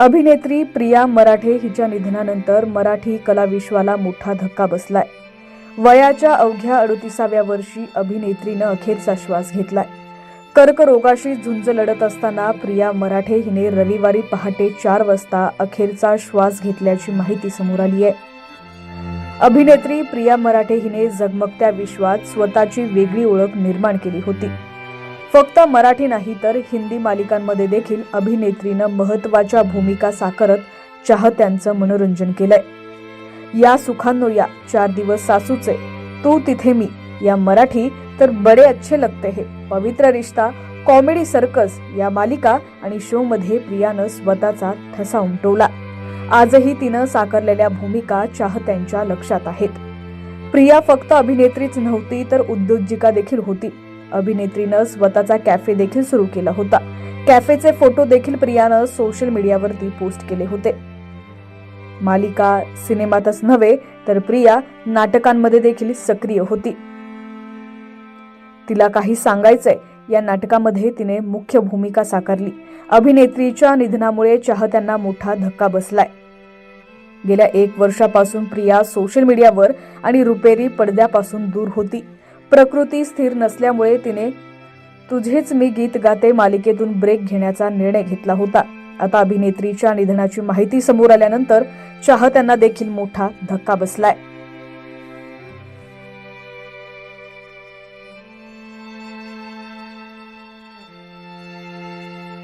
अभिनेत्री प्रिया मराठे हिच्या निधनानंतर मराठी कलाविश्वाला मोठा धक्का बसलाय. वयाच्या अवघ्या अडुतीसाव्या वर्षी अभिनेत्रीनं अखेरचा श्वास घेतलाय. कर्करोगाशी झुंज लढत असताना प्रिया मराठे हिने रविवारी पहाटे चार वाजता अखेरचा श्वास घेतल्याची माहिती समोर आली आहे. अभिनेत्री प्रिया मराठे हिने जगमगत्या विश्वात स्वतःची वेगळी ओळख निर्माण केली होती. फक्त मराठी नाही तर हिंदी मालिकांमध्ये देखील अभिनेत्रीनं महत्त्वाच्या भूमिका साकारत चाहत्यांचं मनोरंजन केलंय. या सुखांनो या चार दिवस सासूचे तू तिथे मी या मराठी तर बडे अच्छे लगते हे. पवित्र रिश्ता कॉमेडी सर्कस या मालिका आणि शोमध्ये प्रियानं स्वतःचा ठसा उमटवला आजही तिनं साकारलेल्या भूमिका चाहत्यांच्या लक्षात आहेत. प्रिया फक्त अभिनेत्रीच नव्हती तर उद्योजिका देखील होती. अभिनेत्रीनं स्वतःचा कॅफे देखील सुरू केला होता. कॅफेचे फोटो देखील प्रियानं सोशल मीडियावरती पोस्ट केले होते. मालिका सिनेमातच नव्हे तर प्रिया नाटकांमध्ये देखील सक्रिय होती. तिला काही सांगायचंय या नाटकामध्ये तिने मुख्य भूमिका साकारली. अभिनेत्रीच्या निधनामुळे चाहत्यांना मोठा धक्का बसलाय. गेल्या एक वर्षापासून प्रिया सोशल मीडियावर आणि रुपेरी पडद्यापासून दूर होती. प्रकृती स्थिर नसल्यामुळे तिने तुझेच मी गीत गाते मालिकेतून ब्रेक घेण्याचा निर्णय घेतला होता. आता अभिनेत्रीच्या निधनाची माहिती समोर आल्यानंतर चाहत्यांना देखील मोठा धक्का बसलाय.